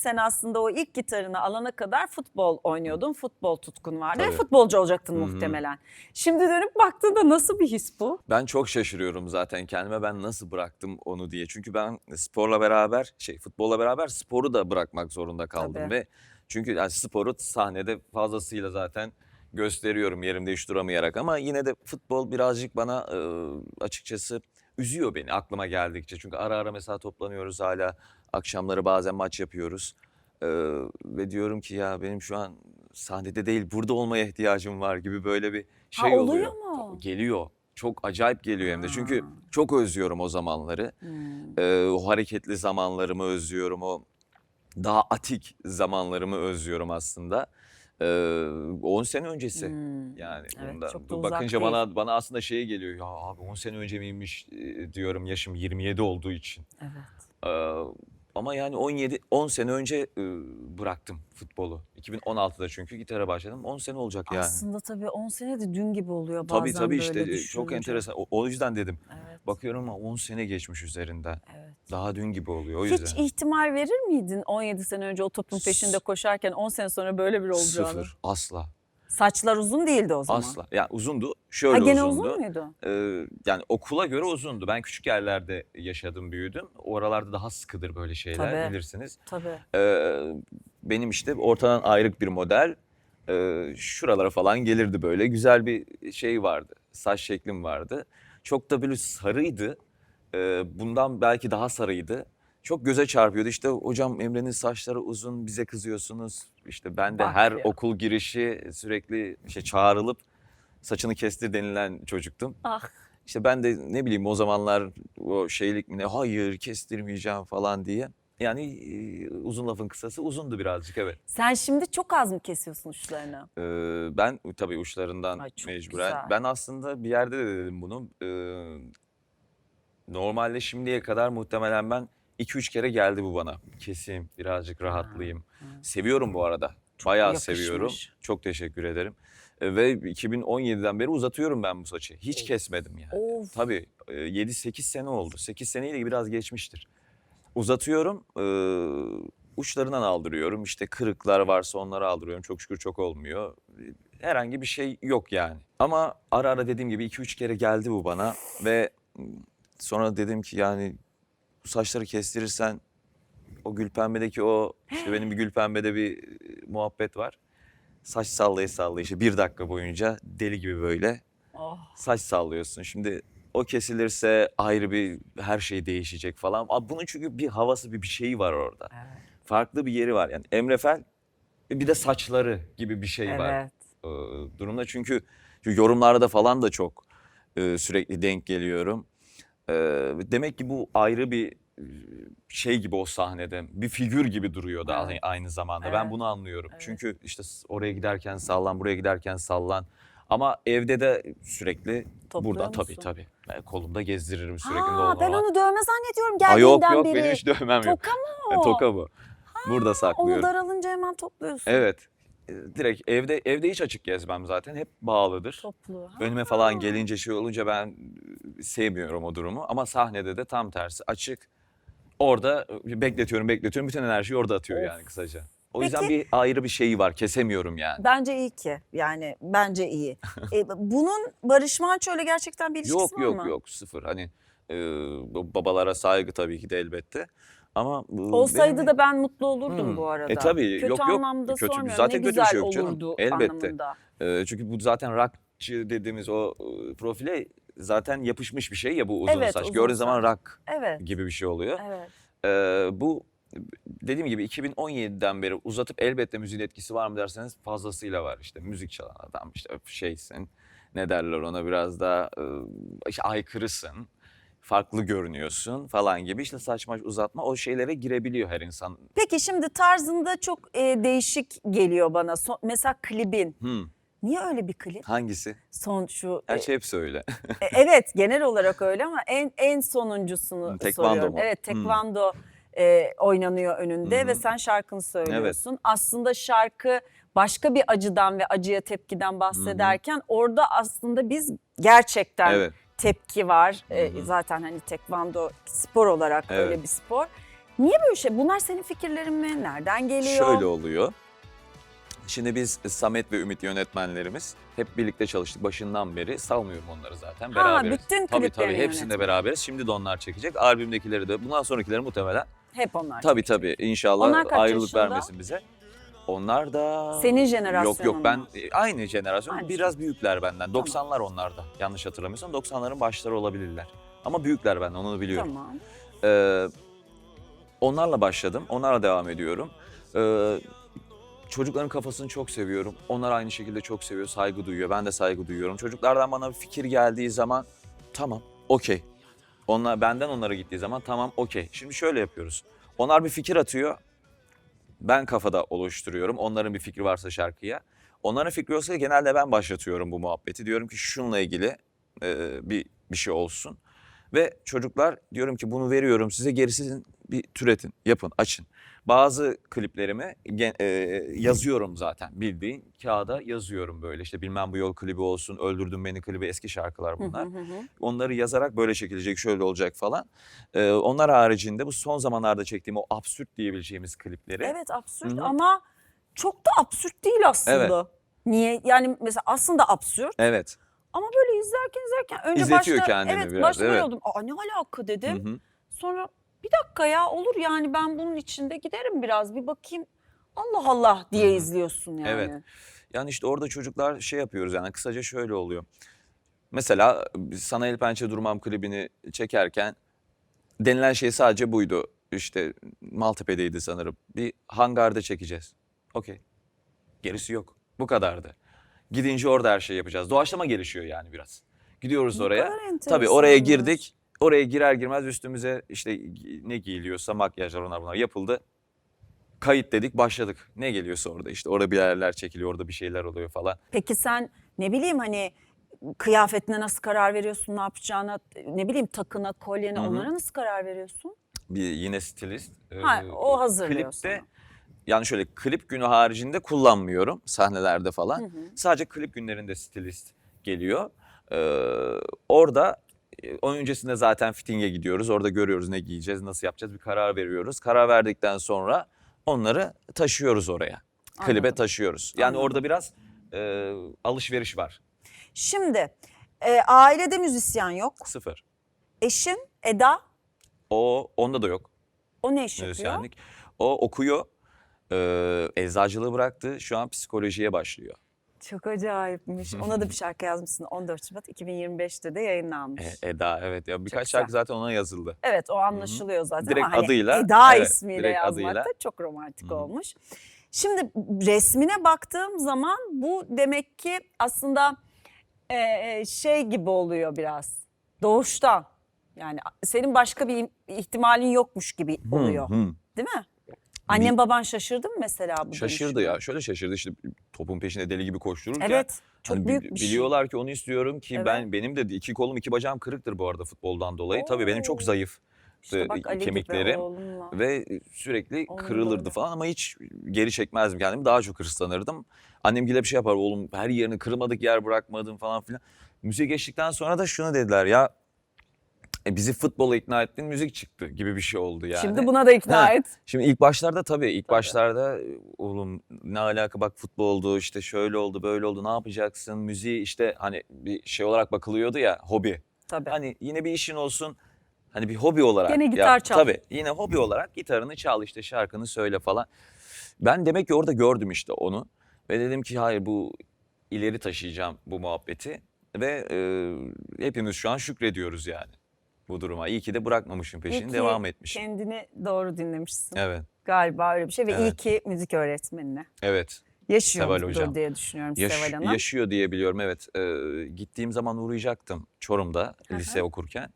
sen aslında o ilk gitarını alana kadar futbol oynuyordun. Futbol tutkun vardı Tabii. futbolcu olacaktın Hı hı. muhtemelen. Şimdi dönüp baktığında nasıl bir his bu? Ben çok şaşırıyorum zaten kendime ben nasıl bıraktım onu diye. Çünkü ben sporla beraber şey futbolla beraber sporu da bırakmak zorunda kaldım Tabii. ve çünkü yani sporu sahnede fazlasıyla zaten gösteriyorum yerimde hiç duramayarak ama yine de futbol birazcık bana e, açıkçası üzüyor beni aklıma geldikçe. Çünkü ara ara mesela toplanıyoruz hala akşamları bazen maç yapıyoruz. E, ve diyorum ki ya benim şu an sahnede değil burada olmaya ihtiyacım var gibi böyle bir şey oluyor oluyor. mu? Geliyor. Çok acayip geliyor hem de. Çünkü Ha. çok özlüyorum o zamanları. Hmm. Ee, o hareketli zamanlarımı özlüyorum. O daha atik zamanlarımı özlüyorum aslında. Ee, 10 sene öncesi. Hmm. Yani Evet, bunda çok da bakınca değil. bana bana aslında şey geliyor. Ya abi 10 sene önce miymiş diyorum yaşım 27 olduğu için. Evet. Ee, ama yani 17 10 sene önce bıraktım futbolu. 2016'da çünkü gitara başladım. 10 sene olacak yani. Aslında tabii 10 sene de dün gibi oluyor bazen Tabii tabii işte böyle e, çok düşününce. enteresan. O, o yüzden dedim. Evet. Bakıyorum ama 10 sene geçmiş üzerinden. evet. Daha dün gibi oluyor o Hiç yüzden. ihtimal verir miydin 17 sene önce o topun peşinde koşarken 10 sene sonra böyle bir olacağını? Sıfır. Asla. Saçlar uzun değildi o zaman. Asla. Yani uzundu. Ha, Şöyle gene uzundu. uzun muydu? Ee, yani okula göre uzundu. Ben küçük yerlerde yaşadım, büyüdüm. Oralarda daha sıkıdır böyle şeyler Tabii. bilirsiniz. Tabii. Ee, benim işte ortadan ayrık bir model. Ee, şuralara falan gelirdi böyle. Güzel bir şey vardı. Saç şeklim vardı. Çok da böyle sarıydı. Ee, bundan belki daha sarıydı. Çok göze çarpıyordu. İşte hocam Emre'nin saçları uzun bize kızıyorsunuz. İşte ben de Bak her ya. okul girişi sürekli işte çağrılıp saçını kestir denilen çocuktum. Ah. İşte ben de ne bileyim o zamanlar o şeylik mi ne hayır kestirmeyeceğim falan diye. Yani e, uzun lafın kısası uzundu birazcık evet. Sen şimdi çok az mı kesiyorsun uçlarını? Ee, ben tabii uçlarından Ay, çok mecburen. güzel. Ben aslında bir yerde de dedim bunu. Ee, normalde şimdiye kadar muhtemelen ben 2-3 kere geldi bu bana. Keseyim, birazcık rahatlayayım. Seviyorum bu arada. Bayağı seviyorum. yakışmış. Çok teşekkür ederim. Ee, ve 2017'den beri uzatıyorum ben bu saçı. Hiç kesmedim yani. Of. Tabii e, 7-8 sene oldu. 8 seneyi de biraz geçmiştir. Uzatıyorum. e, uçlarından aldırıyorum. İşte kırıklar varsa onları aldırıyorum. Çok şükür çok olmuyor. Herhangi bir şey yok yani. Ama ara ara dediğim gibi 2-3 kere geldi bu bana. Ve sonra dedim ki yani bu saçları kestirirsen o Gülpembe'deki o işte benim bir Gülpembe'de bir e, muhabbet var. Saç sallaya sallaya işte bir dakika boyunca deli gibi böyle Oh. saç sallıyorsun. Şimdi o kesilirse ayrı bir her şey değişecek falan. Abi Bunun çünkü bir havası bir, bir şeyi var orada. Evet. Farklı bir yeri var. Yani Emre Fel bir de saçları gibi bir şey var Evet. e, durumda. Çünkü, çünkü yorumlarda falan da çok e, sürekli denk geliyorum. E, demek ki bu ayrı bir e, şey gibi o sahnede. Bir figür gibi duruyor da Evet. aynı zamanda. Ben Evet. bunu anlıyorum. Evet. Çünkü işte oraya giderken sallan, buraya giderken sallan. Ama evde de sürekli Topluyor burada tabii musun? tabii. Ben kolumda gezdiririm sürekli. Ha, ben onu dövme zannediyorum Aa, yok geldiğinden yok beri. benim hiç dövmem yok. Toka mı E, o? Toka bu. Burada Onu saklıyorum. daralınca hemen topluyorsun. Evet. Direkt evde evde hiç açık gezmem zaten. Hep bağlıdır. Toplu. Ha. Önüme falan gelince şey olunca ben e, sevmiyorum o durumu. Ama sahnede de tam tersi açık. Orada e, bekletiyorum bekletiyorum. Bütün enerjiyi orada atıyor Of. yani kısaca. O yüzden Peki- bir ayrı bir şeyi var. Kesemiyorum yani. Bence iyi ki. Yani bence iyi. E, bunun Barış Manço'yla gerçekten bir ilişkisi Yok var yok mı? yok sıfır. Hani e, bu babalara saygı tabii ki de elbette. Ama bu Olsaydı benim- da ben mutlu olurdum Hmm. bu arada. E tabii, Kötü yok, yok. anlamda Kötü- sormuyorum. zaten ne kötü bir şey yok canım. olurdu Elbette. anlamında. Ee, çünkü bu zaten rockçı dediğimiz o e, profile zaten yapışmış bir şey ya bu uzun Evet, saç. uzun Gördüğün zaman saç. rock Evet. gibi bir şey oluyor. Evet. Ee, bu dediğim gibi 2017'den beri uzatıp elbette müziğin etkisi var mı derseniz fazlasıyla var. İşte müzik çalan adam işte şeysin ne derler ona biraz da e, işte aykırısın. Farklı görünüyorsun falan gibi işte saçma uzatma o şeylere girebiliyor her insan. Peki şimdi tarzında çok e, değişik geliyor bana. Son- mesela klibin. Hmm, Niye öyle bir klip? hangisi? Son şu Her e, şey hepsi öyle. e, evet genel olarak öyle ama en en sonuncusunu Hmm, tekvando soruyorum. mu? Evet Hmm. tekvando e, oynanıyor önünde Hı ve hı. sen şarkını söylüyorsun. Aslında şarkı başka bir acıdan ve acıya tepkiden bahsederken orada aslında biz gerçekten Evet. Tepki var. E, Hı hı. zaten hani tekvando spor olarak Evet. öyle bir spor. Niye böyle şey? Bunlar senin fikirlerin mi? Nereden geliyor? Şöyle oluyor. Şimdi biz Samet ve Ümit yönetmenlerimiz hep birlikte çalıştık başından beri. Salmıyorum onları zaten. Ha, Beraberiz. bütün tabii tabii hepsinde beraberiz. Şimdi de onlar çekecek. Albümdekileri de bundan sonrakileri muhtemelen. Hep onlar. Tabii tabii inşallah Onlar ayrılık yaşında? vermesin bize. Onlar da... Senin jenerasyonun Yok yok ben e, aynı jenerasyon. Aynı biraz büyükler benden. 90'lar onlarda. Yanlış hatırlamıyorsam 90'ların başları olabilirler. Ama büyükler benden onu biliyorum. Tamam. Ee, onlarla başladım. Onlarla devam ediyorum. Ee, çocukların kafasını çok seviyorum. Onlar aynı şekilde çok seviyor, saygı duyuyor. Ben de saygı duyuyorum. Çocuklardan bana bir fikir geldiği zaman tamam, okey. Onlar benden onlara gittiği zaman tamam, okey. Şimdi şöyle yapıyoruz. Onlar bir fikir atıyor. Ben kafada oluşturuyorum. Onların bir fikri varsa şarkıya. Onların fikri olsa genelde ben başlatıyorum bu muhabbeti. Diyorum ki şununla ilgili e, bir bir şey olsun. Ve çocuklar diyorum ki bunu veriyorum size gerisini bir türetin, yapın, açın. Bazı kliplerimi e, yazıyorum zaten bildiğin kağıda yazıyorum böyle işte bilmem bu yol klibi olsun, öldürdün beni klibi eski şarkılar bunlar. Onları yazarak böyle çekilecek, şöyle olacak falan. E, onlar haricinde bu son zamanlarda çektiğim o absürt diyebileceğimiz klipleri. Evet absürt Hı hı. ama çok da absürt değil aslında. Niye? Yani mesela aslında absürt Evet. ama böyle izlerken izlerken önce İzletiyor başta kendini evet biraz, başta evet. oldum. Aa ne alaka dedim. hı. Sonra bir dakika ya olur yani ben bunun içinde giderim biraz bir bakayım. Allah Allah diye izliyorsun yani. Evet. Yani işte orada çocuklar şey yapıyoruz yani kısaca şöyle oluyor. Mesela sana el pençe durmam klibini çekerken denilen şey sadece buydu. İşte Maltepe'deydi sanırım. Bir hangarda çekeceğiz. Okey. Gerisi yok. Bu kadardı. Gidince orada her şeyi yapacağız. Doğaçlama gelişiyor yani biraz. Gidiyoruz Ne oraya. kadar Tabii oraya enteresanmış. girdik. Oraya girer girmez üstümüze işte ne giyiliyorsa makyajlar onlar bunlar yapıldı. Kayıt dedik başladık. Ne geliyorsa orada işte orada bir yerler çekiliyor orada bir şeyler oluyor falan. Peki sen ne bileyim hani kıyafetine nasıl karar veriyorsun, ne yapacağına, ne bileyim takına, kolyene Hı hı. onlara nasıl karar veriyorsun? Bir yine stilist. Ha, e, o hazırlıyor Klipte sana. yani şöyle klip günü haricinde kullanmıyorum sahnelerde falan. Hı hı. Sadece klip günlerinde stilist geliyor. Ee, orada e, öncesinde zaten fitting'e gidiyoruz. Orada görüyoruz ne giyeceğiz, nasıl yapacağız bir karar veriyoruz. Karar verdikten sonra onları taşıyoruz oraya. Klibe Anladım. taşıyoruz. Yani Anladım. orada biraz e, alışveriş var. Şimdi e, ailede müzisyen yok. Sıfır. Eşin Eda O onda da yok o ne iş yapıyor? O okuyor. Ee, eczacılığı bıraktı. Şu an psikolojiye başlıyor. Çok acayipmiş. Ona da bir şarkı yazmışsın 14 Şubat 2025'te de yayınlanmış. E, Eda evet ya birkaç güzel. şarkı zaten ona yazıldı. Evet o anlaşılıyor zaten Direkt ama hani adıyla, Eda evet, ismiyle yazmak adıyla. da çok romantik Hı hı. olmuş. Şimdi resmine baktığım zaman bu demek ki aslında e, şey gibi oluyor biraz doğuştan. Yani senin başka bir ihtimalin yokmuş gibi oluyor Hı, hı. değil mi? Annem baban şaşırdı mı mesela bu Şaşırdı dönüşüme? ya. Şöyle şaşırdı işte topun peşinde deli gibi koştururken. Evet çok hani büyük bir şey. biliyorlar ki onu istiyorum ki Evet. ben benim de iki kolum iki bacağım kırıktır bu arada futboldan dolayı. Tabii benim çok Oo. zayıf İşte bak Ali kemiklerim ve sürekli Onun kırılırdı falan ama hiç geri çekmezdim kendimi. Daha çok hırslanırdım. Annem bir şey yapar oğlum her yerini kırmadık yer bırakmadın falan filan. Müziğe geçtikten sonra da şunu dediler ya e, bizi futbola ikna ettin müzik çıktı gibi bir şey oldu yani. Şimdi buna da ikna Ha. et. Şimdi ilk başlarda tabii ilk başlarda e, oğlum ne alaka bak futbol oldu işte şöyle oldu böyle oldu ne yapacaksın müziği işte hani bir şey olarak bakılıyordu ya hobi. Tabii. Hani yine bir işin olsun hani bir hobi olarak. Gene yap. gitar çal. Tabii yine hobi olarak gitarını çal işte şarkını söyle falan. Ben demek ki orada gördüm işte onu ve dedim ki hayır bu ileri taşıyacağım bu muhabbeti ve e, hepimiz şu an şükrediyoruz yani bu duruma. İyi ki de bırakmamışım peşini İyi ki devam etmişim. Kendini doğru dinlemişsin. Evet Galiba öyle bir şey ve iyi Evet. ki müzik öğretmenine evet. yaşıyordur Hocam. diye düşünüyorum Yaş- Seval Hanım. yaşıyor diye biliyorum evet. Ee, gittiğim zaman uğrayacaktım Çorum'da Hı hı. lise okurken.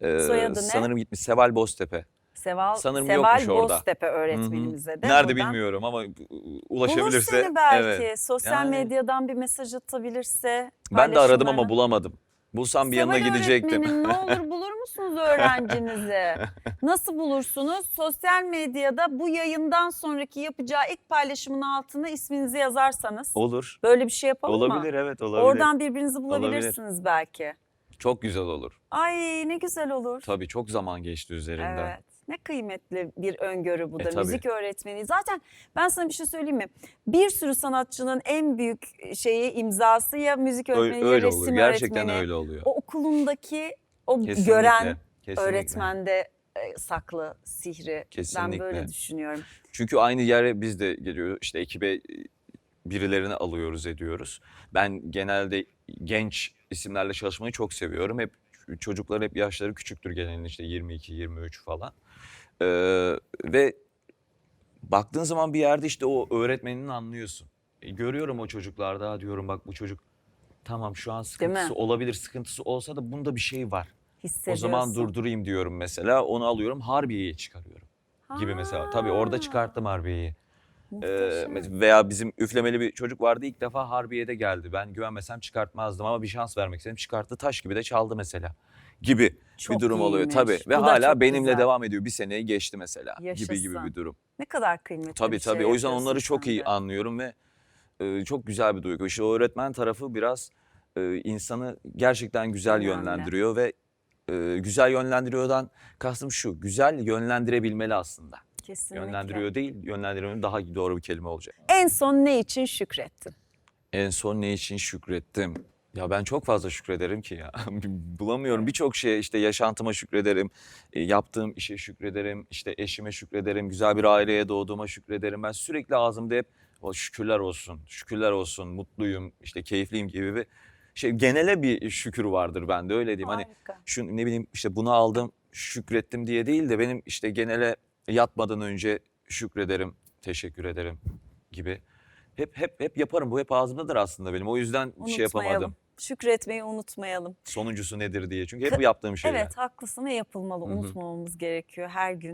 Ee, Soyadı ne? Sanırım gitmiş Seval Boztepe. Seval, sanırım Seval yokmuş orada. Boztepe öğretmenimize de Nerede buradan- bilmiyorum ama Bulur ulaşabilirse. seni belki. Evet. Sosyal Yani- medyadan bir mesaj atabilirse. Ben de aradım ama paylaşımlarına. bulamadım. Bulsam bir yanına Seval gidecektim. öğretmenim ne olur bulur musunuz öğrencinizi? Nasıl bulursunuz? Sosyal medyada bu yayından sonraki yapacağı ilk paylaşımın altına isminizi yazarsanız. Olur. Böyle bir şey yapalım mı? Olabilir evet olabilir. Oradan birbirinizi bulabilirsiniz belki. Çok güzel olur. Ay ne güzel olur. Tabii çok zaman geçti üzerinden. Evet. Ne kıymetli bir öngörü bu da. E, tabii. Müzik öğretmeni. Zaten ben sana bir şey söyleyeyim mi? Bir sürü sanatçının en büyük şeyi imzası ya müzik öğretmeni ya öyle resim oluyor. Gerçekten öğretmeni. öyle oluyor. O okulundaki o Kesinlikle, gören kesinlikle. öğretmende e, saklı sihri. Ben Kesinlikle. böyle düşünüyorum. Çünkü aynı yere biz de geliyor işte ekibe e, birilerini alıyoruz ediyoruz. Ben genelde genç isimlerle çalışmayı çok seviyorum. Hep çocuklar hep yaşları küçüktür genelde işte 22 23 falan. Ee, ve baktığın zaman bir yerde işte o öğretmenini anlıyorsun. E, görüyorum o çocuklarda diyorum bak bu çocuk tamam şu an sıkıntısı olabilir sıkıntısı olsa da bunda bir şey var. O zaman durdurayım diyorum mesela onu alıyorum Harbiye'ye çıkarıyorum gibi mesela. Tabii orada çıkarttım Harbiye'yi. Ee, muhteşem. veya bizim üflemeli bir çocuk vardı ilk defa Harbiye'de geldi. Ben güvenmesem çıkartmazdım ama bir şans vermek istedim. Çıkarttı taş gibi de çaldı mesela gibi Çok bir durum oluyor iyiymiş. tabii. Ve Bu hala benimle güzel. devam ediyor. Bir seneyi geçti mesela gibi gibi Yaşasın. bir durum. Ne kadar kıymetli Tabii bir şey tabii o yüzden onları çok iyi de. anlıyorum ve e, çok güzel bir duygu. İşte o öğretmen tarafı biraz e, insanı gerçekten güzel Önemli. yönlendiriyor ve e, güzel yönlendiriyordan kastım şu güzel yönlendirebilmeli aslında. Kesinlikle. Yönlendiriyor değil, yönlendiriyor daha doğru bir kelime olacak. En son ne için şükrettin? En son ne için şükrettim? Ya ben çok fazla şükrederim ki ya. Bulamıyorum. Birçok şeye işte yaşantıma şükrederim. e, Yaptığım işe şükrederim. işte eşime şükrederim. Güzel bir aileye doğduğuma şükrederim. Ben sürekli ağzımda hep o şükürler olsun, şükürler olsun, mutluyum, işte keyifliyim gibi bir şey. Genele bir şükür vardır bende öyle diyeyim. Hani Harika. şu ne bileyim işte bunu aldım şükrettim diye değil de benim işte genele yatmadan önce şükrederim, teşekkür ederim gibi. Hep hep hep yaparım. Bu hep ağzımdadır aslında benim. O yüzden bir şey yapamadım. Şükretmeyi unutmayalım. Sonuncusu nedir diye. Çünkü hep Ka- yaptığım şeyler. Evet haklısın ve yapılmalı. Hı hı. Unutmamamız gerekiyor her gün.